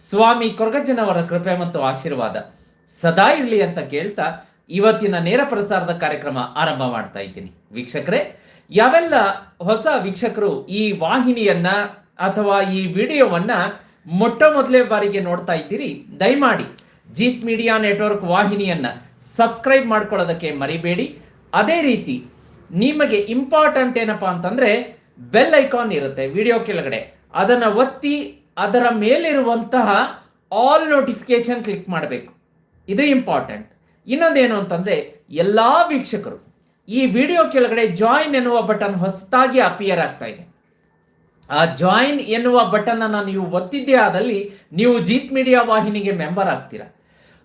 ಸ್ವಾಮಿ ಕೊರಗಜ್ಜನವರ ಕೃಪೆ ಮತ್ತು ಆಶೀರ್ವಾದ. ಸದಾ ಇರಲಿ ಅಂತ ಕೇಳ್ತಾ ಇವತ್ತಿನ ನೇರ ಪ್ರಸಾರದ ಕಾರ್ಯಕ್ರಮ ಆರಂಭ ಮಾಡ್ತಾ ಇದ್ದೀನಿ. ವೀಕ್ಷಕರೇ, ಯಾವೆಲ್ಲ ಹೊಸ ವೀಕ್ಷಕರು ಈ ವಾಹಿನಿಯನ್ನ ಅಥವಾ ಈ ವಿಡಿಯೋವನ್ನ ಮೊಟ್ಟ ಮೊದಲೇ ಬಾರಿಗೆ ನೋಡ್ತಾ ಇದ್ದೀರಿ, ದಯಮಾಡಿ ಜೀತ್ ಮೀಡಿಯಾ ನೆಟ್ವರ್ಕ್ ವಾಹಿನಿಯನ್ನ ಸಬ್ಸ್ಕ್ರೈಬ್ ಮಾಡ್ಕೊಳ್ಳೋದಕ್ಕೆ ಮರಿಬೇಡಿ. ಅದೇ ರೀತಿ ನಿಮಗೆ ಇಂಪಾರ್ಟೆಂಟ್ ಏನಪ್ಪಾ ಅಂತಂದ್ರೆ ಬೆಲ್ ಐಕಾನ್ ಇರುತ್ತೆ, ವಿಡಿಯೋ ಕೆಳಗಡೆ. ಅದನ್ನ ಒತ್ತಿ ಅದರ ಮೇಲಿರುವಂತಹ ಆಲ್ ನೋಟಿಫಿಕೇಶನ್ ಕ್ಲಿಕ್ ಮಾಡಬೇಕು. ಇದು ಇಂಪಾರ್ಟೆಂಟ್ ಇನ್ನೊಂದೇನು ಅಂತಂದ್ರೆ ಎಲ್ಲಾ ವೀಕ್ಷಕರು, ಈ ವಿಡಿಯೋ ಕೆಳಗಡೆ ಜಾಯಿನ್ ಎನ್ನುವ ಬಟನ್ ಹೊಸದಾಗಿ ಅಪಿಯರ್ ಆಗ್ತಾ ಇದೆ. ಆ ಜಾಯಿನ್ ಎನ್ನುವ ಬಟನ್ ಅನ್ನ ನೀವು ಒತ್ತಿದ್ದೇ ಆದಲ್ಲಿ ನೀವು ಜೀತ್ ಮೀಡಿಯಾ ವಾಹಿನಿಗೆ ಮೆಂಬರ್ ಆಗ್ತೀರಾ.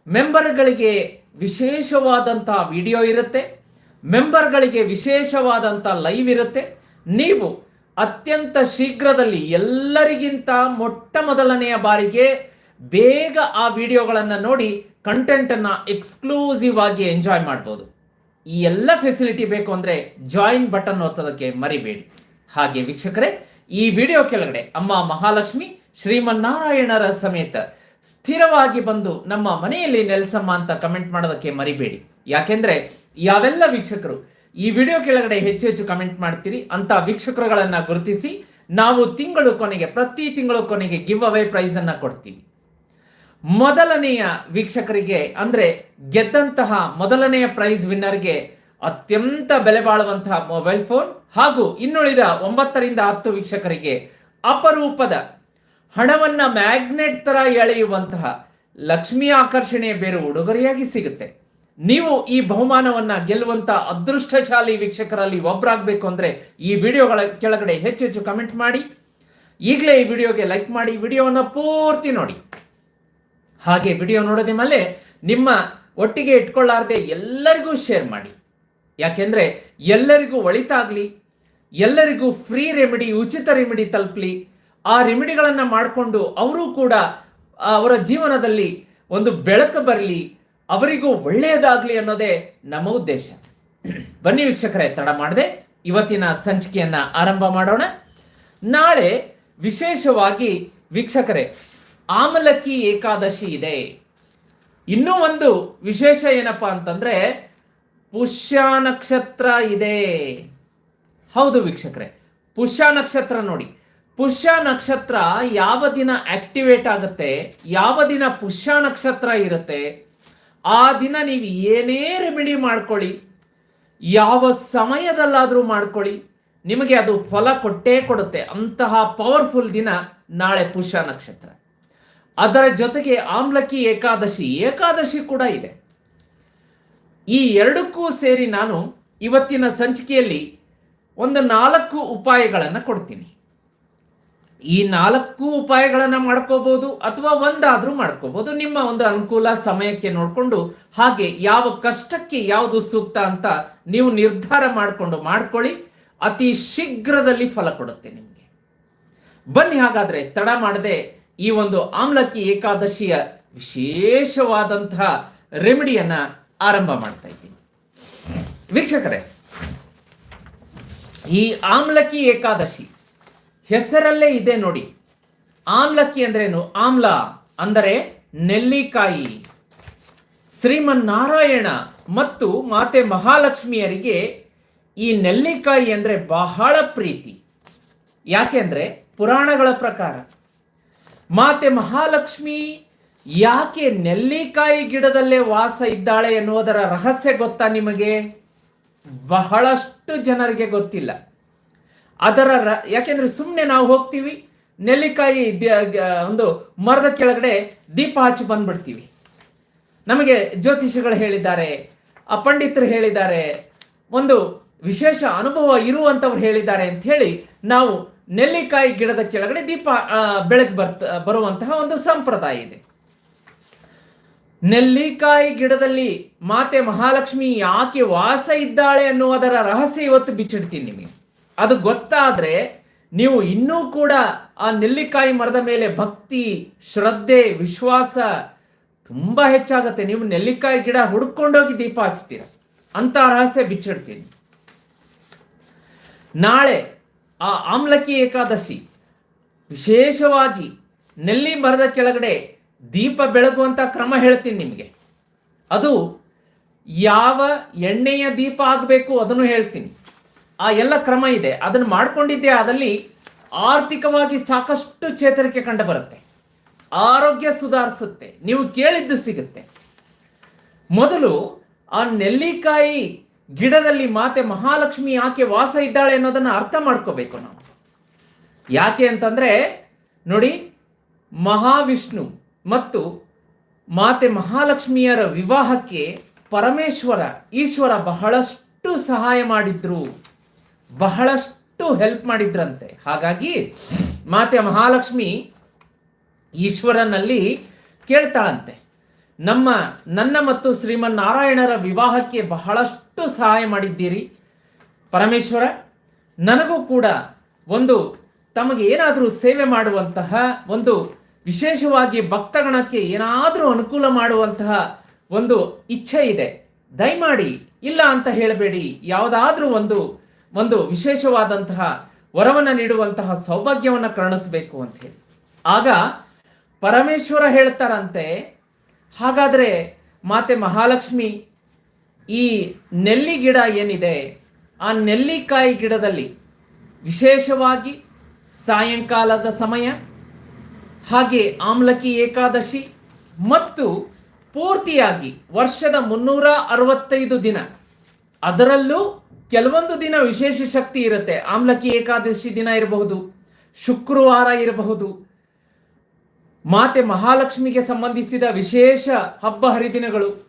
ಮೆಂಬರ್ಗಳಿಗೆ ವಿಶೇಷವಾದಂಥ ವಿಡಿಯೋ ಇರುತ್ತೆ. ಮೆಂಬರ್ಗಳಿಗೆ ವಿಶೇಷವಾದಂಥ ಲೈವ್ ಇರುತ್ತೆ. ನೀವು ಅತ್ಯಂತ ಶೀಘ್ರದಲ್ಲಿ ಎಲ್ಲರಿಗಿಂತ ಮೊಟ್ಟ ಮೊದಲನೆಯ ಬಾರಿಗೆ ಬೇಗ ಆ ವಿಡಿಯೋಗಳನ್ನು ನೋಡಿ ಕಂಟೆಂಟನ್ನು ಎಕ್ಸ್ಕ್ಲೂಸಿವ್ ಆಗಿ ಎಂಜಾಯ್ ಮಾಡ್ಬೋದು. ಈ ಎಲ್ಲ ಫೆಸಿಲಿಟಿ ಬೇಕು ಅಂದರೆ ಜಾಯಿನ್ ಬಟನ್ ಒತ್ತೋದಕ್ಕೆ ಮರಿಬೇಡಿ. ಹಾಗೆ ವೀಕ್ಷಕರೇ, ಈ ವಿಡಿಯೋ ಕೆಳಗಡೆ ಅಮ್ಮ ಮಹಾಲಕ್ಷ್ಮಿ ಶ್ರೀಮನ್ನಾರಾಯಣರ ಸಮೇತ ಸ್ಥಿರವಾಗಿ ಬಂದು ನಮ್ಮ ಮನೆಯಲ್ಲಿ ನೆಲೆಸಮ್ಮ ಅಂತ ಕಮೆಂಟ್ ಮಾಡೋದಕ್ಕೆ ಮರಿಬೇಡಿ. ಯಾಕೆಂದ್ರೆ, ಯಾವೆಲ್ಲ ವೀಕ್ಷಕರು ಈ ವಿಡಿಯೋ ಕೆಳಗಡೆ ಹೆಚ್ಚು ಹೆಚ್ಚು ಕಮೆಂಟ್ ಮಾಡ್ತೀರಿ. ಅಂತ ವೀಕ್ಷಕರುಗಳನ್ನ ಗುರುತಿಸಿ ನಾವು ತಿಂಗಳು ಕೊನೆಗೆ, ಪ್ರತಿ ತಿಂಗಳು ಕೊನೆಗೆ ಗಿವ್ ಅವೇ ಪ್ರೈಸ್ ಅನ್ನ ಕೊಡ್ತೀವಿ. ಮೊದಲನೆಯ ವೀಕ್ಷಕರಿಗೆ ಅಂದ್ರೆ ಗೆದ್ದಂತಹ ಮೊದಲನೆಯ ಪ್ರೈಸ್ ವಿನ್ನರ್ಗೆ ಅತ್ಯಂತ ಬೆಲೆ ಬಾಳುವಂತಹ ಮೊಬೈಲ್ ಫೋನ್ ಹಾಗೂ ಇನ್ನುಳಿದ ಒಂಬತ್ತರಿಂದ ಹತ್ತು ವೀಕ್ಷಕರಿಗೆ ಅಪರೂಪದ ಹಣವನ್ನ ಮ್ಯಾಗ್ನೆಟ್ ತರ ಎಳೆಯುವಂತಹ ಲಕ್ಷ್ಮಿ ಆಕರ್ಷಣೆಯ ಬೇರು ಉಡುಗೊರೆಯಾಗಿ ಸಿಗುತ್ತೆ. ನೀವು ಈ ಬಹುಮಾನವನ್ನ ಗೆಲ್ಲುವಂತ ಅದೃಷ್ಟಶಾಲಿ ವೀಕ್ಷಕರಲ್ಲಿ ಒಬ್ಬರಾಗಬೇಕು ಅಂದ್ರೆ ಈ ವಿಡಿಯೋಗಳ ಕೆಳಗಡೆ ಹೆಚ್ಚು ಹೆಚ್ಚು ಕಮೆಂಟ್ ಮಾಡಿ. ಈಗಲೇ ಈ ವಿಡಿಯೋಗೆ ಲೈಕ್ ಮಾಡಿ, ವಿಡಿಯೋವನ್ನು ಪೂರ್ತಿ ನೋಡಿ. ಹಾಗೆ ವಿಡಿಯೋ ನೋಡೋದ ಮೇಲೆ ನಿಮ್ಮ ಒಟ್ಟಿಗೆ ಇಟ್ಕೊಳ್ಳಾರ್ದೆ ಎಲ್ಲರಿಗೂ ಶೇರ್ ಮಾಡಿ. ಯಾಕೆಂದ್ರೆ ಎಲ್ಲರಿಗೂ ಒಳಿತಾಗ್ಲಿ ಎಲ್ಲರಿಗೂ ಫ್ರೀ ರೆಮಿಡಿ ಉಚಿತ ರೆಮಿಡಿ ತಲುಪಲಿ, ಆ ರೆಮಿಡಿಗಳನ್ನು ಮಾಡಿಕೊಂಡು ಅವರು ಕೂಡ ಅವರ ಜೀವನದಲ್ಲಿ ಒಂದು ಬೆಳಕು ಬರಲಿ ಅವರಿಗೂ ಒಳ್ಳೆಯದಾಗಲಿ ಅನ್ನೋದೇ ನಮ್ಮ ಉದ್ದೇಶ. ಬನ್ನಿ ವೀಕ್ಷಕರೇ, ತಡ ಮಾಡದೆ ಇವತ್ತಿನ ಸಂಚಿಕೆಯನ್ನು ಆರಂಭ ಮಾಡೋಣ. ನಾಳೆ ವಿಶೇಷವಾಗಿ ವೀಕ್ಷಕರೇ ಆಮಲಕ್ಕಿ ಏಕಾದಶಿ ಇದೆ. ಇನ್ನೂ ಒಂದು ವಿಶೇಷ ಏನಪ್ಪಾ ಅಂತಂದ್ರೆ, ಪುಷ್ಯ ನಕ್ಷತ್ರ ಇದೆ. ಹೌದು ವೀಕ್ಷಕರೇ, ಪುಷ್ಯ ನಕ್ಷತ್ರ ನೋಡಿ. ಪುಷ್ಯ ನಕ್ಷತ್ರ ಯಾವ ದಿನ ಆಕ್ಟಿವೇಟ್ ಆಗುತ್ತೆ, ಯಾವ ದಿನ ಪುಷ್ಯ ನಕ್ಷತ್ರ ಇರುತ್ತೆ ಆ ದಿನ ನೀವು ಏನೇ ರೆಮಿಡಿ ಮಾಡ್ಕೊಳ್ಳಿ, ಯಾವ ಸಮಯದಲ್ಲಾದರೂ ಮಾಡ್ಕೊಳ್ಳಿ, ನಿಮಗೆ ಅದು ಫಲ ಕೊಟ್ಟೇ ಕೊಡುತ್ತೆ. ಅಂತಹ ಪವರ್ಫುಲ್ ದಿನ ನಾಳೆ ಪುಷ್ಯ ನಕ್ಷತ್ರ. ಅದರ ಜೊತೆಗೆ ಆಮ್ಲಕ್ಕಿ ಏಕಾದಶಿ ಏಕಾದಶಿ ಕೂಡ ಇದೆ. ಈ ಎರಡಕ್ಕೂ ಸೇರಿ ನಾನು ಇವತ್ತಿನ ಸಂಚಿಕೆಯಲ್ಲಿ ಒಂದು ನಾಲ್ಕು ಉಪಾಯಗಳನ್ನು ಕೊಡ್ತೀನಿ. ಈ ನಾಲ್ಕು ಉಪಾಯಗಳನ್ನು ಮಾಡ್ಕೋಬಹುದು ಅಥವಾ ಒಂದಾದರೂ ಮಾಡ್ಕೋಬಹುದು ನಿಮ್ಮ ಒಂದು ಅನುಕೂಲ ಸಮಯಕ್ಕೆ ನೋಡಿಕೊಂಡು ಹಾಗೆ ಯಾವ ಕಷ್ಟಕ್ಕೆ ಯಾವುದು ಸೂಕ್ತ ಅಂತ ನೀವು ನಿರ್ಧಾರ ಮಾಡಿಕೊಂಡು ಮಾಡ್ಕೊಳ್ಳಿ. ಅತಿ ಶೀಘ್ರದಲ್ಲಿ ಫಲ ಕೊಡುತ್ತೆ ನಿಮಗೆ. ಬನ್ನಿ ಹಾಗಾದ್ರೆ ತಡ ಮಾಡದೆ ಈ ಒಂದು ಆಮ್ಲಕ್ಕಿ ಏಕಾದಶಿಯ ವಿಶೇಷವಾದಂತಹ ರೆಮಿಡಿಯನ್ನ ಆರಂಭ ಮಾಡ್ತಾ ಇದ್ದೀನಿ. ವೀಕ್ಷಕರೇ, ಈ ಆಮ್ಲಕ್ಕಿ ಏಕಾದಶಿ ಹೆಸರಲ್ಲೇ ಇದೆ ನೋಡಿ. ಆಮ್ಲಕ್ಕಿ ಅಂದ್ರೇನು ಆಮ್ಲ ಅಂದರೆ ನೆಲ್ಲಿಕಾಯಿ. ಶ್ರೀಮನ್ನಾರಾಯಣ ಮತ್ತು ಮಾತೆ ಮಹಾಲಕ್ಷ್ಮಿಯರಿಗೆ ಈ ನೆಲ್ಲಿಕಾಯಿ ಅಂದರೆ ಬಹಳ ಪ್ರೀತಿ. ಯಾಕೆಂದರೆ ಪುರಾಣಗಳ ಪ್ರಕಾರ. ಮಾತೆ ಮಹಾಲಕ್ಷ್ಮಿ ಯಾಕೆ ನೆಲ್ಲಿಕಾಯಿ ಗಿಡದಲ್ಲೇ ವಾಸ ಇದ್ದಾಳೆ ಎನ್ನುವುದರ ರಹಸ್ಯ ಗೊತ್ತಾ ನಿಮಗೆ? ಬಹಳಷ್ಟು ಜನರಿಗೆ ಗೊತ್ತಿಲ್ಲ. ಅದರ ರ- ಯಾಕೆಂದ್ರೆ ಸುಮ್ಮನೆ ನಾವು ಹೋಗ್ತೀವಿ, ನೆಲ್ಲಿಕಾಯಿ ಒಂದು ಮರದ ಕೆಳಗಡೆ ದೀಪ ಹಚ್ಚಿ ಬಂದ್ಬಿಡ್ತೀವಿ. ನಮಗೆ ಜ್ಯೋತಿಷಿಗಳು ಹೇಳಿದ್ದಾರೆ ಆ ಪಂಡಿತರು ಹೇಳಿದ್ದಾರೆ, ಒಂದು ವಿಶೇಷ ಅನುಭವ ಇರುವಂಥವ್ರು ಹೇಳಿದ್ದಾರೆ ಅಂತ ಹೇಳಿ ನಾವು ನೆಲ್ಲಿಕಾಯಿ ಗಿಡದ ಕೆಳಗಡೆ ದೀಪ ಬೆಳಕು ಬರ್ತ, ಬರುವಂತಹ ಒಂದು ಸಂಪ್ರದಾಯ ಇದೆ. ನೆಲ್ಲಿಕಾಯಿ ಗಿಡದಲ್ಲಿ ಮಾತೆ ಮಹಾಲಕ್ಷ್ಮಿ ಯಾಕೆ ವಾಸ ಇದ್ದಾಳೆ ಅನ್ನುವುದರ ರಹಸ್ಯ ಇವತ್ತು ಬಿಚ್ಚಿಡ್ತೀನಿ ನಿಮಗೆ. ಅದು ಗೊತ್ತಾದರೆ ನೀವು ಇನ್ನೂ ಕೂಡ ಆ ನೆಲ್ಲಿಕಾಯಿ ಮರದ ಮೇಲೆ ಭಕ್ತಿ, ಶ್ರದ್ಧೆ, ವಿಶ್ವಾಸ ತುಂಬ ಹೆಚ್ಚಾಗುತ್ತೆ. ನೀವು ನೆಲ್ಲಿಕಾಯಿ ಗಿಡ ಹುಡ್ಕೊಂಡೋಗಿ ದೀಪ ಹಚ್ತೀರ. ಅಂತ ರಹಸ್ಯ ಬಿಚ್ಚಿಡ್ತೀನಿ. ನಾಳೆ ಆ ಆಮ್ಲಕಿ ಏಕಾದಶಿ, ವಿಶೇಷವಾಗಿ ನೆಲ್ಲಿ ಮರದ ಕೆಳಗಡೆ ದೀಪ ಬೆಳಗುವಂತ ಕ್ರಮ ಹೇಳ್ತೀನಿ ನಿಮಗೆ. ಅದು ಯಾವ ಎಣ್ಣೆಯ ದೀಪ ಆಗಬೇಕು ಅದನ್ನು ಹೇಳ್ತೀನಿ. ಆ ಎಲ್ಲ ಕ್ರಮ ಇದೆ. ಅದನ್ನು ಮಾಡಿಕೊಂಡಿದ್ದೆ ಅದರಲ್ಲಿ ಆರ್ಥಿಕವಾಗಿ ಸಾಕಷ್ಟು ಚೇತರಿಕೆ ಕಂಡು ಬರುತ್ತೆ. ಆರೋಗ್ಯ ಸುಧಾರಿಸುತ್ತೆ. ನೀವು ಕೇಳಿದ್ದು ಸಿಗುತ್ತೆ. ಮೊದಲು ಆ ನೆಲ್ಲಿಕಾಯಿ ಗಿಡದಲ್ಲಿ ಮಾತೆ ಮಹಾಲಕ್ಷ್ಮಿ ಯಾಕೆ ವಾಸ ಇದ್ದಾಳೆ ಅನ್ನೋದನ್ನು ಅರ್ಥ ಮಾಡ್ಕೋಬೇಕು ನಾವು. ಯಾಕೆ ಅಂತಂದ್ರೆ, ನೋಡಿ, ಮಹಾವಿಷ್ಣು ಮತ್ತು ಮಾತೆ ಮಹಾಲಕ್ಷ್ಮಿಯರ ವಿವಾಹಕ್ಕೆ ಪರಮೇಶ್ವರ, ಈಶ್ವರ ಬಹಳಷ್ಟು ಸಹಾಯ ಮಾಡಿದ್ರು. ಬಹಳಷ್ಟು ಹೆಲ್ಪ್ ಮಾಡಿದ್ರಂತೆ. ಹಾಗಾಗಿ ಮಾತೆ ಮಹಾಲಕ್ಷ್ಮಿ ಈಶ್ವರನಲ್ಲಿ ಕೇಳ್ತಾಳಂತೆ. ನಮ್ಮ, ನನ್ನ ಮತ್ತು ಶ್ರೀಮನ್ ನಾರಾಯಣರ ವಿವಾಹಕ್ಕೆ ಬಹಳಷ್ಟು ಸಹಾಯ ಮಾಡಿದ್ದೀರಿ. ಪರಮೇಶ್ವರ, ನನಗೂ ಕೂಡ ಒಂದು ತಮಗೆ ಏನಾದರೂ ಸೇವೆ ಮಾಡುವಂತಹ ಒಂದು ವಿಶೇಷವಾಗಿ ಭಕ್ತಗಣಕ್ಕೆ ಏನಾದರೂ ಅನುಕೂಲ ಮಾಡುವಂತಹ ಒಂದು ಇಚ್ಛೆ ಇದೆ. ದಯಮಾಡಿ ಇಲ್ಲ ಅಂತ ಹೇಳಬೇಡಿ. ಯಾವುದಾದ್ರೂ ಒಂದು ಒಂದು ವಿಶೇಷವಾದಂತಹ ವರವನ್ನು ನೀಡುವಂತಹ ಸೌಭಾಗ್ಯವನ್ನು ಕರುಣಿಸಬೇಕು ಅಂತ ಹೇಳಿ. ಆಗ ಪರಮೇಶ್ವರ ಹೇಳ್ತಾರಂತೆ, ಹಾಗಾದರೆ ಮಾತೆ ಮಹಾಲಕ್ಷ್ಮಿ, ಈ ನೆಲ್ಲಿ ಗಿಡ ಏನಿದೆ, ಆ ನೆಲ್ಲಿಕಾಯಿ ಗಿಡದಲ್ಲಿ ವಿಶೇಷವಾಗಿ ಸಾಯಂಕಾಲದ ಸಮಯ, ಹಾಗೆ ಆಮ್ಲಕಿ ಏಕಾದಶಿ, ಮತ್ತು ಪೂರ್ತಿಯಾಗಿ ವರ್ಷದ ಮುನ್ನೂರ ಅರವತ್ತೈದು ದಿನ. ಅದರಲ್ಲೂ ಕೆಲವೊಂದು ದಿನ ವಿಶೇಷ ಶಕ್ತಿ ಇರುತ್ತೆ. ಆಮ್ಲಕಿ ಏಕಾದಶಿ ದಿನ ಇರಬಹುದು, ಶುಕ್ರವಾರ ಇರಬಹುದು. ಮಾತೆ ಮಹಾಲಕ್ಷ್ಮಿಗೆ ಸಂಬಂಧಿಸಿದ ವಿಶೇಷ ಹಬ್ಬ ಹರಿದಿನಗಳು.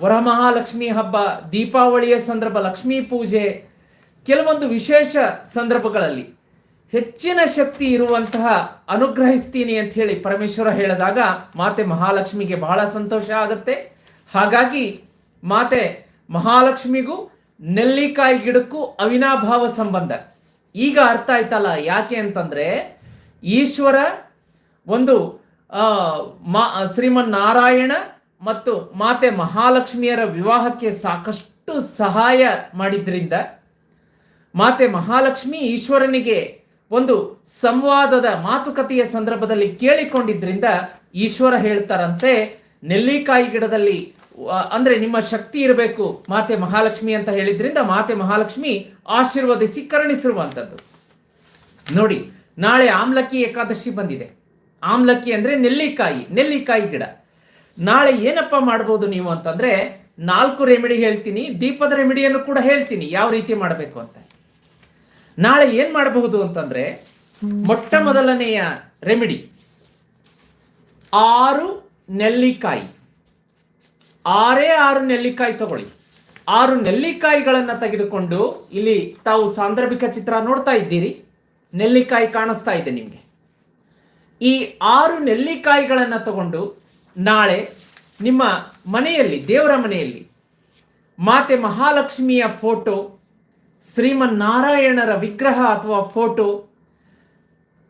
ವರಮಹಾಲಕ್ಷ್ಮಿ ಹಬ್ಬ, ದೀಪಾವಳಿಯ ಸಂದರ್ಭ, ಲಕ್ಷ್ಮೀ ಪೂಜೆ, ಕೆಲವೊಂದು ವಿಶೇಷ ಸಂದರ್ಭಗಳಲ್ಲಿ ಹೆಚ್ಚಿನ ಶಕ್ತಿ ಇರುವಂತಹ ಅನುಗ್ರಹಿಸ್ತೀನಿ ಅಂತ ಹೇಳಿ ಪರಮೇಶ್ವರ ಹೇಳಿದಾಗ ಮಾತೆ ಮಹಾಲಕ್ಷ್ಮಿಗೆ ಬಹಳ ಸಂತೋಷ ಆಗುತ್ತೆ. ಹಾಗಾಗಿ ಮಾತೆ ಮಹಾಲಕ್ಷ್ಮಿಗೂ ನೆಲ್ಲಿಕಾಯಿ ಗಿಡಕ್ಕೂ ಅವಿನಾಭಾವ ಸಂಬಂಧ. ಈಗ ಅರ್ಥ ಆಯ್ತಲ್ಲ, ಯಾಕೆ ಅಂತಂದ್ರೆ ಈಶ್ವರ ಒಂದು ಮಾ ಶ್ರೀಮನ್ ನಾರಾಯಣ ಮತ್ತು ಮಾತೆ ಮಹಾಲಕ್ಷ್ಮಿಯರ ವಿವಾಹಕ್ಕೆ ಸಾಕಷ್ಟು ಸಹಾಯ ಮಾಡಿದ್ರಿಂದ ಮಾತೆ ಮಹಾಲಕ್ಷ್ಮಿ ಈಶ್ವರನಿಗೆ ಒಂದು ಸಂವಾದದ ಮಾತುಕತೆಯ ಸಂದರ್ಭದಲ್ಲಿ ಕೇಳಿಕೊಂಡಿದ್ರಿಂದ ಈಶ್ವರ ಹೇಳ್ತಾರಂತೆ, ನೆಲ್ಲಿಕಾಯಿ ಗಿಡದಲ್ಲಿ ಅಂದ್ರೆ ನಿಮ್ಮ ಶಕ್ತಿ ಇರಬೇಕು, ಮಾತೆ ಮಹಾಲಕ್ಷ್ಮಿ ಅಂತ ಹೇಳಿದ್ರಿಂದ ಮಾತೆ ಮಹಾಲಕ್ಷ್ಮಿ ಆಶೀರ್ವದಿಸಿ ಕರುಣಿಸಿರುವಂಥದ್ದು ನೋಡಿ, ನಾಳೆ ಆಮ್ಲಕ್ಕಿ ಏಕಾದಶಿ ಬಂದಿದೆ. ಆಮ್ಲಕ್ಕಿ ಅಂದ್ರೆ ನೆಲ್ಲಿಕಾಯಿ ನೆಲ್ಲಿಕಾಯಿ ಗಿಡ. ನಾಳೆ ಏನಪ್ಪ ಮಾಡ್ಬೋದು ನೀವು ಅಂತಂದ್ರೆ ನಾಲ್ಕು ರೆಮಿಡಿ ಹೇಳ್ತೀನಿ, ದೀಪದ ರೆಮಿಡಿಯನ್ನು ಕೂಡ ಹೇಳ್ತೀನಿ, ಯಾವ ರೀತಿ ಮಾಡಬೇಕು ಅಂತ. ನಾಳೆ ಏನ್ ಮಾಡಬಹುದು ಅಂತಂದ್ರೆ ಮೊಟ್ಟ ಮೊದಲನೆಯ ರೆಮಿಡಿ, ಆರು ನೆಲ್ಲಿಕಾಯಿ. ಆರೇ ಆರು ನೆಲ್ಲಿಕಾಯಿ ತಗೊಳ್ಳಿ. ಆರು ನೆಲ್ಲಿಕಾಯಿಗಳನ್ನು ತೆಗೆದುಕೊಂಡು ಇಲ್ಲಿ ತಾವು ಸಾಂದರ್ಭಿಕ ಚಿತ್ರ ನೋಡ್ತಾ ಇದ್ದೀರಿ. ನೆಲ್ಲಿಕಾಯಿ ಕಾಣಿಸ್ತಾ ಇದೆ ನಿಮಗೆ. ಈ ಆರು ನೆಲ್ಲಿಕಾಯಿಗಳನ್ನು ತಗೊಂಡು ನಾಳೆ ನಿಮ್ಮ ಮನೆಯಲ್ಲಿ, ದೇವರ ಮನೆಯಲ್ಲಿ ಮಾತೆ ಮಹಾಲಕ್ಷ್ಮಿಯ ಫೋಟೋ ಶ್ರೀಮನ್ ನಾರಾಯಣರ ವಿಗ್ರಹ ಅಥವಾ ಫೋಟೋ,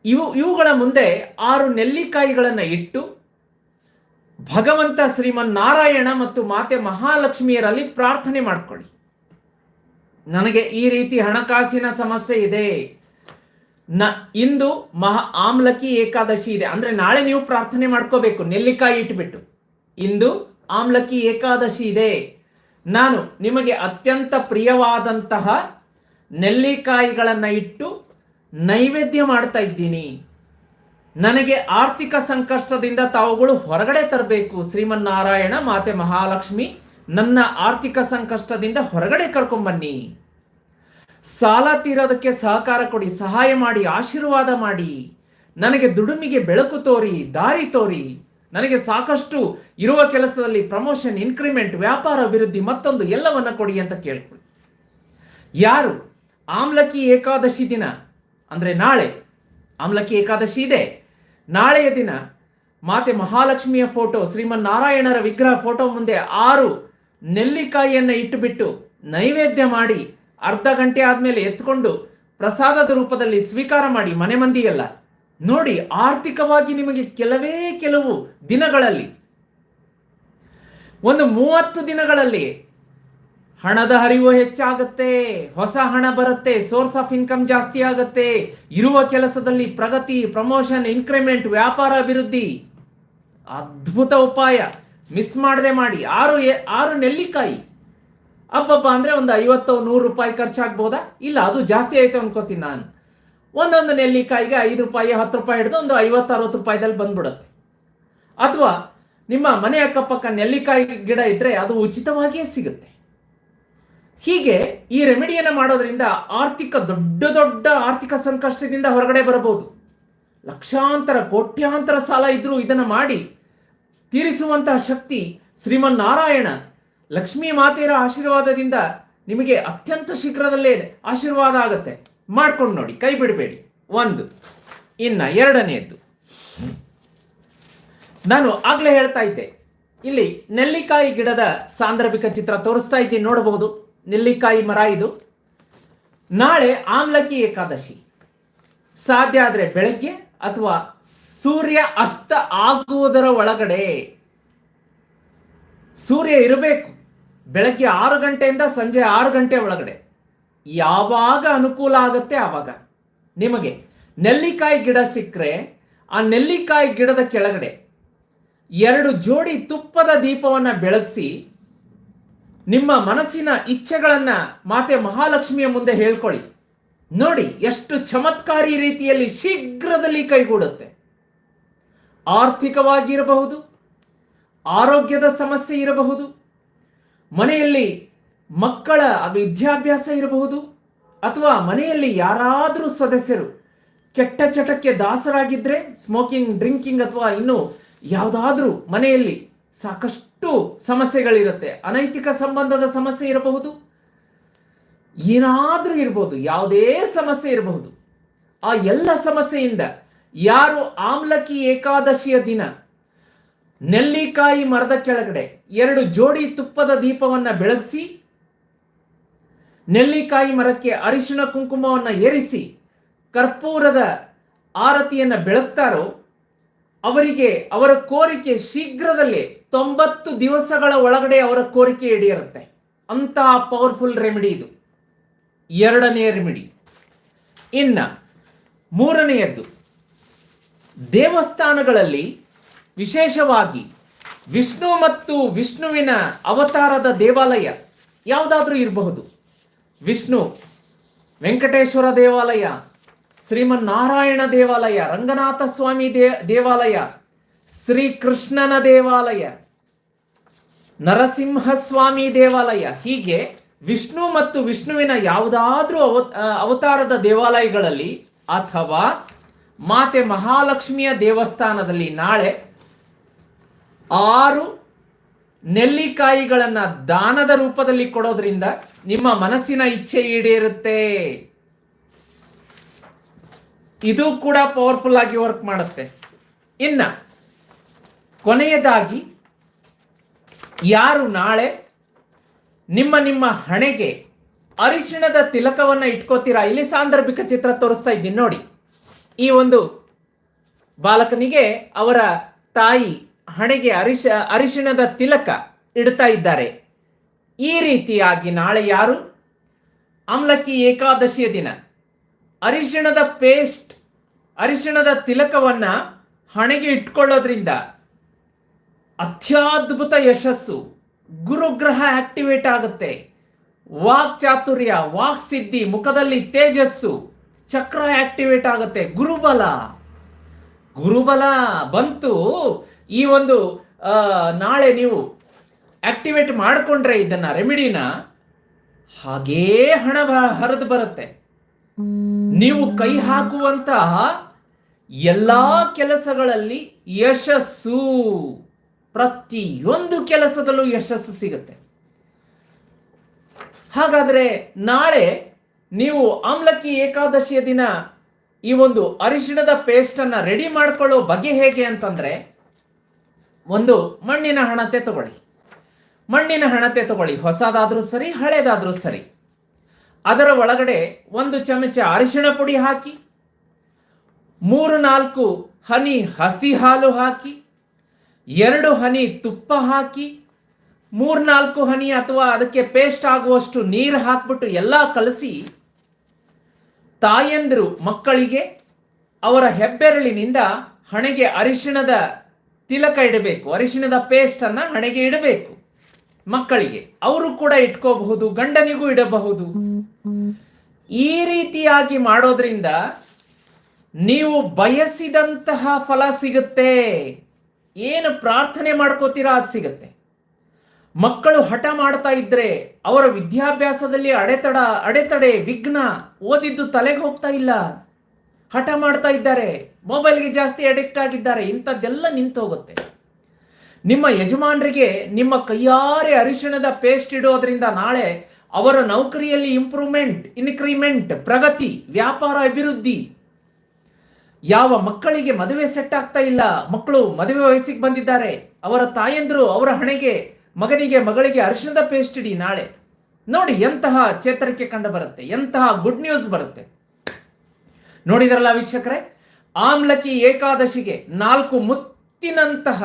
ಇವು ಇವುಗಳ ಮುಂದೆ ಆರು ನೆಲ್ಲಿಕಾಯಿಗಳನ್ನು ಇಟ್ಟು ಭಗವಂತ ಶ್ರೀಮನ್ ನಾರಾಯಣ ಮತ್ತು ಮಾತೆ ಮಹಾಲಕ್ಷ್ಮಿಯರಲ್ಲಿ ಪ್ರಾರ್ಥನೆ ಮಾಡ್ಕೊಳ್ಳಿ. ನನಗೆ ಈ ರೀತಿ ಹಣಕಾಸಿನ ಸಮಸ್ಯೆ ಇದೆ. ನ, ಇಂದು ಮಹಾ ಆಮ್ಲಕಿ ಏಕಾದಶಿ ಇದೆ. ಅಂದರೆ ನಾಳೆ ನೀವು ಪ್ರಾರ್ಥನೆ ಮಾಡ್ಕೋಬೇಕು. ನೆಲ್ಲಿಕಾಯಿ ಇಟ್ಬಿಟ್ಟು. ಇಂದು ಆಮ್ಲಕಿ ಏಕಾದಶಿ ಇದೆ. ನಾನು ನಿಮಗೆ ಅತ್ಯಂತ ಪ್ರಿಯವಾದಂತಹ ನೆಲ್ಲಿಕಾಯಿಗಳನ್ನು ಇಟ್ಟು ನೈವೇದ್ಯ ಮಾಡ್ತಾ ಇದ್ದೀನಿ. ನನಗೆ ಆರ್ಥಿಕ ಸಂಕಷ್ಟದಿಂದ ತಾವುಗಳು ಹೊರಗಡೆ ತರಬೇಕು. ಶ್ರೀಮನ್ನಾರಾಯಣ, ಮಾತೆ ಮಹಾಲಕ್ಷ್ಮಿ, ನನ್ನ ಆರ್ಥಿಕ ಸಂಕಷ್ಟದಿಂದ ಹೊರಗಡೆ ಕರ್ಕೊಂಬನ್ನಿ. ಸಾಲ ತೀರೋದಕ್ಕೆ ಸಹಕಾರ ಕೊಡಿ, ಸಹಾಯ ಮಾಡಿ, ಆಶೀರ್ವಾದ ಮಾಡಿ. ನನಗೆ ದುಡುಮಿಗೆ ಬೆಳಕು ತೋರಿ, ದಾರಿ ತೋರಿ. ನನಗೆ ಸಾಕಷ್ಟು ಇರುವ ಕೆಲಸದಲ್ಲಿ ಪ್ರಮೋಷನ್ ಇನ್ಕ್ರಿಮೆಂಟ್ ವ್ಯಾಪಾರ ಅಭಿವೃದ್ಧಿ ಮತ್ತೊಂದು ಎಲ್ಲವನ್ನ ಕೊಡಿ ಅಂತ ಕೇಳ್ಕೊಳ್ಳಿ ಯಾರು? ಆಮ್ಲಕಿ ಏಕಾದಶಿ ದಿನ. ಅಂದ್ರೆ ನಾಳೆ. ಆಮ್ಲಕಿ ಏಕಾದಶಿ ಇದೆ. ನಾಳೆಯ ದಿನ ಮಾತೆ ಮಹಾಲಕ್ಷ್ಮಿಯ ಫೋಟೋ ಶ್ರೀಮನ್ ನಾರಾಯಣರ ವಿಗ್ರಹ ಫೋಟೋ ಮುಂದೆ ಆರು ನೆಲ್ಲಿಕಾಯಿಯನ್ನು ಇಟ್ಟುಬಿಟ್ಟು ನೈವೇದ್ಯ ಮಾಡಿ ಅರ್ಧ ಗಂಟೆ ಆದಮೇಲೆ ಎತ್ಕೊಂಡು ಪ್ರಸಾದದ ರೂಪದಲ್ಲಿ ಸ್ವೀಕಾರ ಮಾಡಿ ಮನೆ ಮಂದಿಯೆಲ್ಲ ನೋಡಿ, ಆರ್ಥಿಕವಾಗಿ ನಿಮಗೆ ಕೆಲವೇ ಕೆಲವು ದಿನಗಳಲ್ಲಿ, ಒಂದು ಮೂವತ್ತು ದಿನಗಳಲ್ಲಿ ಹಣದ ಹರಿವು ಹೆಚ್ಚಾಗುತ್ತೆ, ಹೊಸ ಹಣ ಬರುತ್ತೆ ಸೋರ್ಸ್ ಆಫ್ ಇನ್ಕಮ್ ಜಾಸ್ತಿ ಆಗುತ್ತೆ. ಇರುವ ಕೆಲಸದಲ್ಲಿ ಪ್ರಗತಿ ಪ್ರಮೋಷನ್ ಇನ್ಕ್ರಿಮೆಂಟ್ ವ್ಯಾಪಾರ, ಅಭಿವೃದ್ಧಿ. ಅದ್ಭುತ ಉಪಾಯ. ಮಿಸ್ ಮಾಡದೆ ಮಾಡಿ. ಆರು ಆರು ನೆಲ್ಲಿಕಾಯಿ. ಅಬ್ಬಬ್ಬ, ಅಂದ್ರೆ ಒಂದು ಐವತ್ತು ನೂರು ರೂಪಾಯಿ ಖರ್ಚಾಗ್ಬೋದಾ? ಇಲ್ಲ, ಅದು ಜಾಸ್ತಿ ಆಯ್ತು ಅನ್ಕೋತೀನಿ ನಾನು. ಒಂದೊಂದು ನೆಲ್ಲಿಕಾಯಿಗೆ ಐದು ರೂಪಾಯಿ, ಹತ್ತು ರೂಪಾಯಿ ಹಿಡಿದು ಒಂದು ಐವತ್ತು ಅರವತ್ತು ರೂಪಾಯಿದಲ್ಲಿ ಬಂದ್ಬಿಡುತ್ತೆ. ಅಥವಾ ನಿಮ್ಮ ಮನೆ ಅಕ್ಕಪಕ್ಕ ನೆಲ್ಲಿಕಾಯಿ ಗಿಡ ಇದ್ರೆ ಅದು ಉಚಿತವಾಗಿಯೇ ಸಿಗುತ್ತೆ. ಹೀಗೆ ಈ ರೆಮಿಡಿಯನ್ನು ಮಾಡೋದ್ರಿಂದ ಆರ್ಥಿಕ ದೊಡ್ಡ ದೊಡ್ಡ ಆರ್ಥಿಕ ಸಂಕಷ್ಟದಿಂದ ಹೊರಗಡೆ ಬರಬಹುದು. ಲಕ್ಷಾಂತರ, ಕೋಟ್ಯಾಂತರ ಸಾಲ ಇದ್ದರೂ ಇದನ್ನು ಮಾಡಿ ತೀರಿಸುವಂತಹ ಶಕ್ತಿ ಶ್ರೀಮನ್ ನಾರಾಯಣ ಲಕ್ಷ್ಮೀ ಮಾತೆಯರ ಆಶೀರ್ವಾದದಿಂದ ನಿಮಗೆ ಅತ್ಯಂತ ಶೀಘ್ರದಲ್ಲೇ ಆಶೀರ್ವಾದ ಆಗುತ್ತೆ. ಮಾಡ್ಕೊಂಡು ನೋಡಿ, ಕೈ ಬಿಡಬೇಡಿ. ಒಂದು, ಇನ್ನ ಎರಡನೆಯದ್ದು ನಾನು ಆಗ್ಲೇ ಹೇಳ್ತಾ ಇದ್ದೆ. ಇಲ್ಲಿ ನೆಲ್ಲಿಕಾಯಿ ಗಿಡದ ಸಾಂದರ್ಭಿಕ ಚಿತ್ರ ತೋರಿಸ್ತಾ ಇದ್ದೀನಿ ನೋಡಬಹುದು ನೆಲ್ಲಿಕಾಯಿ ಮರ ಇದು. ನಾಳೆ ಆಮ್ಲಕಿ ಏಕಾದಶಿ. ಸಾಧ್ಯ ಆದರೆ ಬೆಳಗ್ಗೆ ಅಥವಾ ಸೂರ್ಯ ಅಸ್ತ ಆಗುವುದರ ಒಳಗಡೆ. ಸೂರ್ಯ ಇರಬೇಕು. ಬೆಳಗ್ಗೆ ಆರು ಗಂಟೆಯಿಂದ ಸಂಜೆ ಆರು ಗಂಟೆ ಒಳಗಡೆ. ಯಾವಾಗ ಅನುಕೂಲ ಆಗುತ್ತೆ ಆವಾಗ. ನಿಮಗೆ ನೆಲ್ಲಿಕಾಯಿ ಗಿಡ ಸಿಕ್ಕರೆ ಆ ನೆಲ್ಲಿಕಾಯಿ ಗಿಡದ ಕೆಳಗಡೆ ಎರಡು ಜೋಡಿ ತುಪ್ಪದ ದೀಪವನ್ನು ಬೆಳಗಿಸಿ ನಿಮ್ಮ ಮನಸ್ಸಿನ ಇಚ್ಛೆಗಳನ್ನ ಮಾತೆ ಮಹಾಲಕ್ಷ್ಮಿಯ ಮುಂದೆ ಹೇಳ್ಕೊಳ್ಳಿ. ನೋಡಿ, ಎಷ್ಟು ಚಮತ್ಕಾರಿ ರೀತಿಯಲ್ಲಿ ಶೀಘ್ರದಲ್ಲಿ ಕೈಗೂಡುತ್ತೆ. ಆರ್ಥಿಕವಾಗಿರಬಹುದು, ಆರೋಗ್ಯದ ಸಮಸ್ಯೆ ಇರಬಹುದು, ಮನೆಯಲ್ಲಿ ಮಕ್ಕಳ ವಿದ್ಯಾಭ್ಯಾಸ ಇರಬಹುದು, ಅಥವಾ ಮನೆಯಲ್ಲಿ ಯಾರಾದರೂ ಸದಸ್ಯರು ಕೆಟ್ಟ ಚಟಕ್ಕೆ ದಾಸರಾಗಿದ್ರೆ ಸ್ಮೋಕಿಂಗ್ ಡ್ರಿಂಕಿಂಗ್ ಅಥವಾ ಇನ್ನು ಯಾವುದಾದ್ರೂ ಮನೆಯಲ್ಲಿ ಸಾಕಷ್ಟು ಸಮಸ್ಯೆಗಳಿರುತ್ತೆ. ಅನೈತಿಕ ಸಂಬಂಧದ ಸಮಸ್ಯೆ ಇರಬಹುದು. ಏನಾದರೂ ಇರಬಹುದು ಯಾವುದೇ ಸಮಸ್ಯೆ ಇರಬಹುದು. ಆ ಎಲ್ಲ ಸಮಸ್ಯೆಯಿಂದ ಯಾರು ಆಮ್ಲಕಿ ಏಕಾದಶಿಯ ದಿನ, ನೆಲ್ಲಿಕಾಯಿ ಮರದ ಕೆಳಗಡೆ ಎರಡು ಜೋಡಿ ತುಪ್ಪದ ದೀಪವನ್ನು ಬೆಳಗಿಸಿ, ನೆಲ್ಲಿಕಾಯಿ ಮರಕ್ಕೆ ಅರಿಶಿಣ ಕುಂಕುಮವನ್ನು ಏರಿಸಿ, ಕರ್ಪೂರದ ಆರತಿಯನ್ನು ಬೆಳಗ್ತಾರೋ ಅವರಿಗೆ ಅವರ ಕೋರಿಕೆ ಶೀಘ್ರದಲ್ಲೇ ತೊಂಬತ್ತು ದಿವಸಗಳ ಒಳಗಡೆ ಅವರ ಕೋರಿಕೆ ಈಡೇರುತ್ತೆ. ಅಂತಹ ಪವರ್ಫುಲ್ ರೆಮಿಡಿ ಇದು. ಎರಡನೆಯ ರೆಮಿಡಿ ಇನ್ನ ಮೂರನೆಯದ್ದು, ದೇವಸ್ಥಾನಗಳಲ್ಲಿ ವಿಶೇಷವಾಗಿ ವಿಷ್ಣು ಮತ್ತು ವಿಷ್ಣುವಿನ ಅವತಾರದ ದೇವಾಲಯ ಯಾವುದಾದ್ರೂ ಇರಬಹುದು. ವಿಷ್ಣು ವೆಂಕಟೇಶ್ವರ ದೇವಾಲಯ ಶ್ರೀಮನ್ ನಾರಾಯಣ ದೇವಾಲಯ, ರಂಗನಾಥ ಸ್ವಾಮಿ ದೇ, ದೇವಾಲಯ, ಶ್ರೀಕೃಷ್ಣನ ದೇವಾಲಯ, ನರಸಿಂಹಸ್ವಾಮಿ ದೇವಾಲಯ, ಹೀಗೆ ವಿಷ್ಣು ಮತ್ತು ವಿಷ್ಣುವಿನ ಯಾವುದಾದ್ರೂ ಅವ ಅವತಾರದ ದೇವಾಲಯಗಳಲ್ಲಿ ಅಥವಾ ಮಾತೆ ಮಹಾಲಕ್ಷ್ಮಿಯ ದೇವಸ್ಥಾನದಲ್ಲಿ ನಾಳೆ ಆರು ನೆಲ್ಲಿಕಾಯಿಗಳನ್ನು ದಾನದ ರೂಪದಲ್ಲಿ ಕೊಡೋದ್ರಿಂದ ನಿಮ್ಮ ಮನಸ್ಸಿನ ಇಚ್ಛೆ ಈಡೇರುತ್ತೆ. ಇದು ಕೂಡ ಪವರ್ಫುಲ್ ಆಗಿ ವರ್ಕ್ ಮಾಡುತ್ತೆ. ಇನ್ನ, ಕೊನೆಯದಾಗಿ, ಯಾರು ನಾಳೆ ನಿಮ್ಮ ನಿಮ್ಮ ಹಣೆಗೆ ಅರಿಶಿಣದ ತಿಲಕವನ್ನು ಇಟ್ಕೋತೀರಾ? ಇಲ್ಲಿ ಸಾಂದರ್ಭಿಕ ಚಿತ್ರ ತೋರಿಸ್ತಾ ಇದ್ದೀನಿ ನೋಡಿ. ಈ ಒಂದು ಬಾಲಕನಿಗೆ ಅವರ ತಾಯಿ ಹಣೆಗೆ ಅರಿಶ, ಅರಿಶಿಣದ ತಿಲಕ ಇಡ್ತಾ ಇದ್ದಾರೆ. ಈ ರೀತಿಯಾಗಿ ನಾಳೆ ಯಾರು? ಆಮ್ಲಕ್ಕಿ ಏಕಾದಶಿಯ ದಿನ. ಅರಿಶಿಣದ ಪೇಸ್ಟ್ ಅರಿಶಿಣದ ತಿಲಕವನ್ನ ಹಣೆಗೆ ಇಟ್ಕೊಳ್ಳೋದ್ರಿಂದ ಅತ್ಯದ್ಭುತ ಯಶಸ್ಸು ಗುರುಗ್ರಹ ಆಕ್ಟಿವೇಟ್ ಆಗುತ್ತೆ. ವಾಕ್ ಚಾತುರ್ಯ, ವಾಕ್ ಸಿದ್ಧಿ, ಮುಖದಲ್ಲಿ ತೇಜಸ್ಸು, ಚಕ್ರ ಆಕ್ಟಿವೇಟ್ ಆಗುತ್ತೆ. ಗುರುಬಲ ಗುರುಬಲ ಬಂತು. ಈ ಒಂದು ನಾಳೆ ನೀವು ಆಕ್ಟಿವೇಟ್ ಮಾಡಿಕೊಂಡ್ರೆ ಇದನ್ನ ರೆಮಿಡಿನ ಹಾಗೇ ಹಣ ಹರಿದು ಬರುತ್ತೆ. ನೀವು ಕೈ ಹಾಕುವಂತಹ ಎಲ್ಲಾ ಕೆಲಸಗಳಲ್ಲಿ ಯಶಸ್ಸು. ಪ್ರತಿಯೊಂದು ಕೆಲಸದಲ್ಲೂ ಯಶಸ್ಸು ಸಿಗುತ್ತೆ. ಹಾಗಾದರೆ ನಾಳೆ ನೀವು ಆಮ್ಲಕ್ಕಿ ಏಕಾದಶಿಯ ದಿನ ಈ ಒಂದು ಅರಿಶಿಣದ ಪೇಸ್ಟ್ ಅನ್ನ ರೆಡಿ ಮಾಡ್ಕೊಳ್ಳೋ ಬಗೆ ಹೇಗೆ ಅಂತಂದ್ರೆ ಒಂದು ಮಣ್ಣಿನ ಹಣತೆ ತಗೊಳ್ಳಿ. ಮಣ್ಣಿನ ಹಣತೆ ತಗೊಳ್ಳಿ. ಹೊಸದಾದರೂ ಸರಿ, ಹಳೇದಾದ್ರೂ ಸರಿ. ಅದರ ಒಳಗಡೆ ಒಂದು ಚಮಚ ಅರಿಶಿಣ ಪುಡಿ ಹಾಕಿ, ಮೂರು ನಾಲ್ಕು ಹನಿ ಹಸಿ ಹಾಲು ಹಾಕಿ, ಎರಡು ಹನಿ ತುಪ್ಪ ಹಾಕಿ ಮೂರ್ನಾಲ್ಕು ಹನಿ ಅಥವಾ ಅದಕ್ಕೆ ಪೇಸ್ಟ್ ಆಗುವಷ್ಟು ನೀರು ಹಾಕ್ಬಿಟ್ಟು ಎಲ್ಲ ಕಲಸಿ ತಾಯಂದಿರು ಮಕ್ಕಳಿಗೆ ಅವರ ಹೆಬ್ಬೆರಳಿನಿಂದ ಹಣೆಗೆ ಅರಿಶಿಣದ ತಿಲಕ ಇಡಬೇಕು. ಅರಿಶಿಣದ ಪೇಸ್ಟ್ ಅನ್ನ ಹಣೆಗೆ ಇಡಬೇಕು ಮಕ್ಕಳಿಗೆ. ಅವರು ಕೂಡ ಇಟ್ಕೋಬಹುದು, ಗಂಡನಿಗೂ ಇಡಬಹುದು. ಈ ರೀತಿಯಾಗಿ ಮಾಡೋದ್ರಿಂದ ನೀವು ಬಯಸಿದಂತಹ ಫಲ ಸಿಗುತ್ತೆ. ಏನು ಪ್ರಾರ್ಥನೆ ಮಾಡ್ಕೋತೀರಾ ಅದು ಸಿಗುತ್ತೆ. ಮಕ್ಕಳು ಹಠ ಮಾಡ್ತಾ ಇದ್ರೆ ಅವರ ವಿದ್ಯಾಭ್ಯಾಸದಲ್ಲಿ ಅಡೆತಡ, ಅಡೆತಡೆ, ವಿಘ್ನ ಓದಿದ್ದು ತಲೆಗೆ ಹೋಗ್ತಾ ಇಲ್ಲ. ಹಠ ಮಾಡ್ತಾ ಇದ್ದಾರೆ, ಮೊಬೈಲ್ಗೆ ಜಾಸ್ತಿ ಅಡಿಕ್ಟ್ ಆಗಿದ್ದಾರೆ, ಇಂಥದ್ದೆಲ್ಲ ನಿಂತು ಹೋಗುತ್ತೆ. ನಿಮ್ಮ ಯಜಮಾನರಿಗೆ ನಿಮ್ಮ ಕೈಯಾರೆ ಅರಿಶಿಣದ ಪೇಸ್ಟ್ ಇಡೋದ್ರಿಂದ ನಾಳೆ ಅವರ ನೌಕರಿಯಲ್ಲಿ ಇಂಪ್ರೂವ್ಮೆಂಟ್ ಇನ್ಕ್ರಿಮೆಂಟ್ ಪ್ರಗತಿ, ವ್ಯಾಪಾರ ಅಭಿವೃದ್ಧಿ. ಯಾವ ಮಕ್ಕಳಿಗೆ ಮದುವೆ ಸೆಟ್ ಆಗ್ತಾ ಇಲ್ಲ, ಮಕ್ಕಳು ಮದುವೆ ವಯಸ್ಸಿಗೆ ಬಂದಿದ್ದಾರೆ, ಅವರ ತಾಯಂದರು ಅವರ ಹಣೆಗೆ, ಮಗನಿಗೆ, ಮಗಳಿಗೆ ಅರಿಶಿಣದ ಪೇಸ್ಟ್ ಇಡಿ ನಾಳೆ. ನೋಡಿ ಎಂತಹ ಚೇತರಿಕೆ ಕಂಡು ಬರುತ್ತೆ, ಎಂತಹ ಗುಡ್ ನ್ಯೂಸ್ ಬರುತ್ತೆ. ನೋಡಿದ್ರಲ್ಲ ವೀಕ್ಷಕರೇ, ಆಮ್ಲಕಿ ಏಕಾದಶಿಗೆ ನಾಲ್ಕು ಮುತ್ತಿನಂತಹ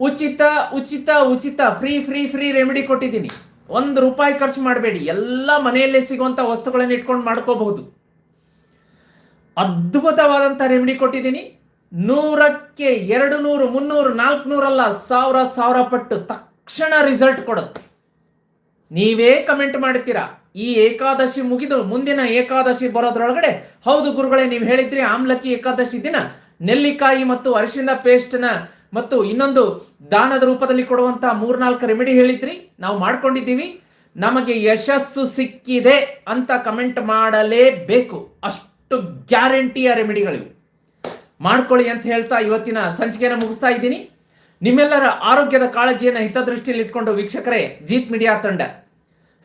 ಉಚಿತ ಉಚಿತ ಉಚಿತ ಫ್ರೀ ಫ್ರೀ ಫ್ರೀ ರೆಮಿಡಿ ಕೊಟ್ಟಿದ್ದೀನಿ. ಒಂದು ರೂಪಾಯಿ ಖರ್ಚು ಮಾಡಬೇಡಿ. ಎಲ್ಲ ಮನೆಯಲ್ಲೇ ಸಿಗುವಂತ ವಸ್ತುಗಳನ್ನು ಇಟ್ಕೊಂಡು ಮಾಡ್ಕೋಬಹುದು. ಅದ್ಭುತವಾದಂಥ ರೆಮಿಡಿ ಕೊಟ್ಟಿದ್ದೀನಿ. ನೂರಕ್ಕೆ ಎರಡು ನೂರು, ಮುನ್ನೂರು ನಾಲ್ಕುನೂರಲ್ಲ ಸಾವಿರ ಸಾವಿರ ಪಟ್ಟು ತಕ್ಷಣ ರಿಸಲ್ಟ್ ಕೊಡುತ್ತೆ. ನೀವೇ ಕಮೆಂಟ್ ಮಾಡ್ತೀರಾ? ಈ ಏಕಾದಶಿ ಮುಗಿದು ಮುಂದಿನ ಏಕಾದಶಿ ಬರೋದ್ರೊಳಗಡೆ, ಹೌದು ಗುರುಗಳೇ, ನೀವು ಹೇಳಿದ್ರಿ ಆಮ್ಲಕ್ಕಿ ಏಕಾದಶಿ ದಿನ. ನೆಲ್ಲಿಕಾಯಿ ಮತ್ತು ಅರಿಶಿನ ಪೇಸ್ಟ್ನ ಮತ್ತು ಇನ್ನೊಂದು ದಾನದ ರೂಪದಲ್ಲಿ ಕೊಡುವಂತ ಮೂರ್ನಾಲ್ಕು ರೆಮಿಡಿ ಹೇಳಿದ್ರಿ. ನಾವು ಮಾಡ್ಕೊಂಡಿದ್ದೀವಿ. ನಮಗೆ ಯಶಸ್ಸು ಸಿಕ್ಕಿದೆ ಅಂತ ಕಮೆಂಟ್ ಮಾಡಲೇಬೇಕು. ಅಷ್ಟು ಗ್ಯಾರಂಟಿಯ ರೆಮಿಡಿಗಳಿವು ಮಾಡ್ಕೊಳ್ಳಿ ಅಂತ ಹೇಳ್ತಾ ಇವತ್ತಿನ ಸಂಚಿಕೆಯನ್ನು ಮುಗಿಸ್ತಾ ಇದ್ದೀನಿ. ನಿಮ್ಮೆಲ್ಲರ ಆರೋಗ್ಯದ ಕಾಳಜಿಯನ್ನು ಹಿತದೃಷ್ಟಿಯಲ್ಲಿ ಇಟ್ಕೊಂಡು ವೀಕ್ಷಕರೇ ಜೀತ್ ಮೀಡಿಯಾ ತಂಡ.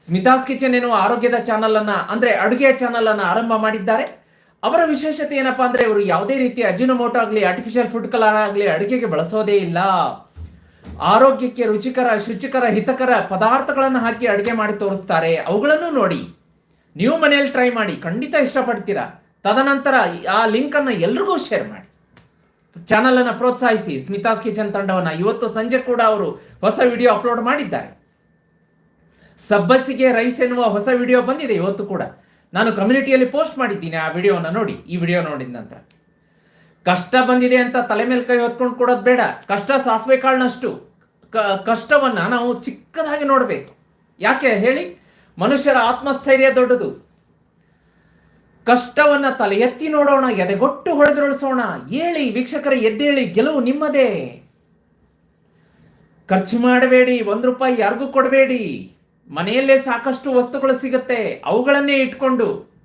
ಸ್ಮಿತಾಸ್ ಕಿಚನ್ ಎನ್ನುವ ಆರೋಗ್ಯದ ಚಾನಲ್ ಅನ್ನ, ಅಂದ್ರೆ ಅಡುಗೆಯ ಚಾನಲ್ ಅನ್ನ ಆರಂಭ ಮಾಡಿದ್ದಾರೆ. ಅವರ ವಿಶೇಷತೆ ಏನಪ್ಪಾ ಅಂದ್ರೆ ಅವರು ಯಾವುದೇ ರೀತಿ ಅಜಿನೋಮೋಟೋ ಆಗಲಿ ಆರ್ಟಿಫಿಷಿಯಲ್ ಫುಡ್ ಕಲರ್ ಆಗಲಿ ಅಡುಗೆಗೆ ಬಳಸೋದೇ ಇಲ್ಲ. ಆರೋಗ್ಯಕ್ಕೆ ರುಚಿಕರ, ಶುಚಿಕರ, ಹಿತಕರ ಪದಾರ್ಥಗಳನ್ನು ಹಾಕಿ ಅಡುಗೆ ಮಾಡಿ ತೋರಿಸ್ತಾರೆ. ಅವುಗಳನ್ನು ನೋಡಿ ನೀವು ಮನೆಯಲ್ಲಿ ಟ್ರೈ ಮಾಡಿ, ಖಂಡಿತ ಇಷ್ಟಪಡ್ತೀರಾ? ತದನಂತರ ಆ ಲಿಂಕ್ ಅನ್ನ ಎಲ್ರಿಗೂ ಶೇರ್ ಮಾಡಿ. ಚಾನಲ್ ಅನ್ನ ಪ್ರೋತ್ಸಾಹಿಸಿ. ಸ್ಮಿತಾಸ್ ಕಿಚನ್ ತಂಡವನ್ನ ಇವತ್ತು ಸಂಜೆ ಕೂಡ ಅವರು ಹೊಸ ವಿಡಿಯೋ ಅಪ್ಲೋಡ್ ಮಾಡಿದ್ದಾರೆ. ಸಬ್ಬಸಿಗೆ ರೈಸ್ ಎನ್ನುವ ಹೊಸ ವಿಡಿಯೋ ಬಂದಿದೆ ಇವತ್ತು ಕೂಡ. ನಾನು ಕಮ್ಯುನಿಟಿಯಲ್ಲಿ ಪೋಸ್ಟ್ ಮಾಡಿದ್ದೀನಿ ಆ ವಿಡಿಯೋನ ನೋಡಿ, ಈ ವಿಡಿಯೋ ನೋಡಿದ ನಂತರ. ಕಷ್ಟ ಬಂದಿದೆ ಅಂತ ತಲೆ ಮೇಲೆ ಕೈ ಹೊತ್ಕೊಂಡು ಕೊಡೋದು ಬೇಡ. ಕಷ್ಟ ಸಾಸಿವೆ ಕಾಳಿನಷ್ಟು ಕಷ್ಟವನ್ನ ನಾವು ಚಿಕ್ಕದಾಗಿ ನೋಡಬೇಕು. ಯಾಕೆ ಹೇಳಿ? ಮನುಷ್ಯರ ಆತ್ಮಸ್ಥೈರ್ಯ ದೊಡ್ಡದು. ಕಷ್ಟವನ್ನು ತಲೆ ಎತ್ತಿ ನೋಡೋಣ, ಎದೆಗೊಟ್ಟು ಹೊಡೆದುರುಳಿಸೋಣ ಹೇಳಿ ವೀಕ್ಷಕರ, ಎದ್ದೇಳಿ, ಗೆಲುವು ನಿಮ್ಮದೇ. ಖರ್ಚು ಮಾಡಬೇಡಿ, ಒಂದು ರೂಪಾಯಿ ಯಾರಿಗೂ ಕೊಡಬೇಡಿ. ಮನೆಯಲ್ಲೇ ಸಾಕಷ್ಟು ವಸ್ತುಗಳು ಸಿಗುತ್ತೆ, ಅವುಗಳನ್ನೇ ಇಟ್ಕೊಂಡು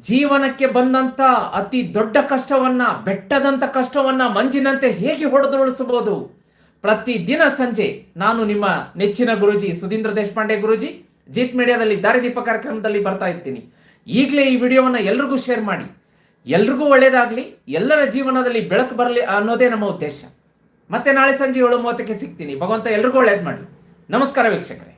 ಜೀವನಕ್ಕೆ ಬಂದಂತ ಅತಿ ದೊಡ್ಡ ಕಷ್ಟವನ್ನ, ಬೆಟ್ಟದಂತ ಕಷ್ಟವನ್ನ ಮಂಜಿನಂತೆ ಹೇಗೆ ಹೊಡೆದುರುಳಿಸಬಹುದು? ಪ್ರತಿದಿನ ಸಂಜೆ ನಾನು ನಿಮ್ಮ ನೆಚ್ಚಿನ ಗುರುಜಿ ಸುಧೀಂದ್ರ ದೇಶಪಾಂಡೆ ಗುರುಜಿ, ಜೀತ್ ಮೀಡಿಯಾದಲ್ಲಿ ದಾರಿದೀಪ ಕಾರ್ಯಕ್ರಮದಲ್ಲಿ ಬರ್ತಾ ಇರ್ತೀನಿ. ಈಗಲೇ ಈ ವಿಡಿಯೋವನ್ನು ಎಲ್ರಿಗೂ ಶೇರ್ ಮಾಡಿ. ಎಲ್ರಿಗೂ ಒಳ್ಳೇದಾಗಲಿ, ಎಲ್ಲರ ಜೀವನದಲ್ಲಿ ಬೆಳಕು ಬರಲಿ ಅನ್ನೋದೇ ನಮ್ಮ ಉದ್ದೇಶ. ಮತ್ತೆ ನಾಳೆ ಸಂಜೆ ಏಳು ಮೂವತ್ತಕ್ಕೆ ಸಿಗ್ತೀನಿ. ಭಗವಂತ ಎಲ್ರಿಗೂ ಒಳ್ಳೇದು ಮಾಡಲಿ. ನಮಸ್ಕಾರ ವೀಕ್ಷಕರೇ.